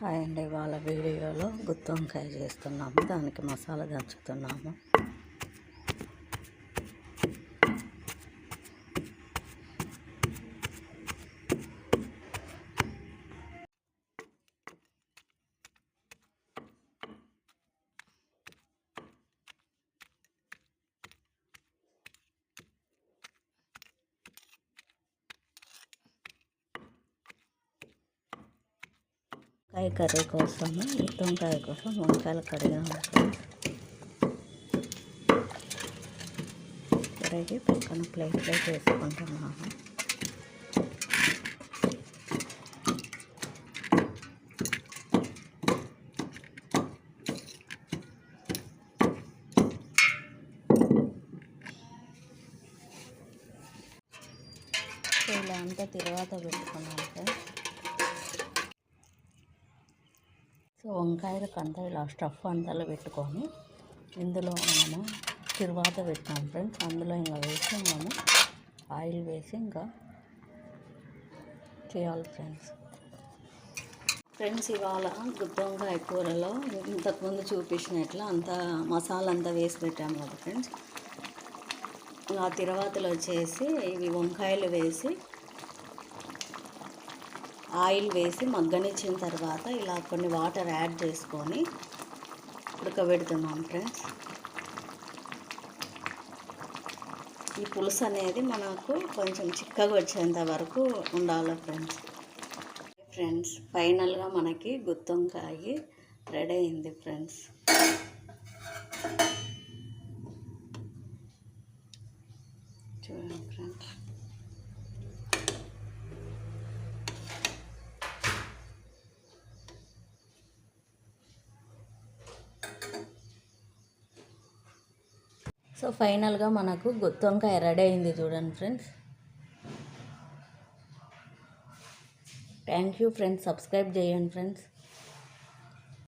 Hi అండి వాళ్ళ వీడియోలో గుత్తి వంకాయ చేస్తున్నాము దానికి మసాలా దంచుతున్నాము. వంకాయ కర్రీ కోసం వంకాయ కోసం వంకాయలు కడిగాము కడిగి పక్కన ప్లేట్లో చేసుకుంటున్నాము ఇలా అంతా తర్వాత పెట్టుకున్నాం ఫ్రెండ్స్ సో వంకాయలు అంతా ఇలా స్టఫ్ అంతా పెట్టుకొని ఇందులో మనము తిరువాత పెట్టాం ఫ్రెండ్స్. అందులో ఇంకా వేసి మనము ఆయిల్ వేసి ఇంకా చేయాలి ఫ్రెండ్స్. ఫ్రెండ్స్ ఇవాళ గుత్తి వంకాయ కూరలో ఇంతకుముందు చూపించినట్లు అంతా మసాలా అంతా వేసి పెట్టాము కదా ఫ్రెండ్స్. ఆ తిరువాతలో వచ్చేసి ఇవి వంకాయలు వేసి ఆయిల్ వేసి మగ్గనిచ్చిన తర్వాత ఇలా కొన్ని వాటర్ యాడ్ చేసుకొని ఉడకబెడుతున్నాం ఫ్రెండ్స్. ఈ పులుసు అనేది మనకు కొంచెం చిక్కగా వచ్చేంత వరకు ఉండాలి ఫ్రెండ్స్. ఫ్రెండ్స్ ఫైనల్గా మనకి గుత్తొంకాయ రెడీ అయింది ఫ్రెండ్స్. చూడండి ఫ్రెండ్స్. సో ఫైనల్గా మనకు గుత్తొంకాయ రెడీ అయింది చూడండి friends. Thank you friends subscribe చేయండి ఫ్రెండ్స్.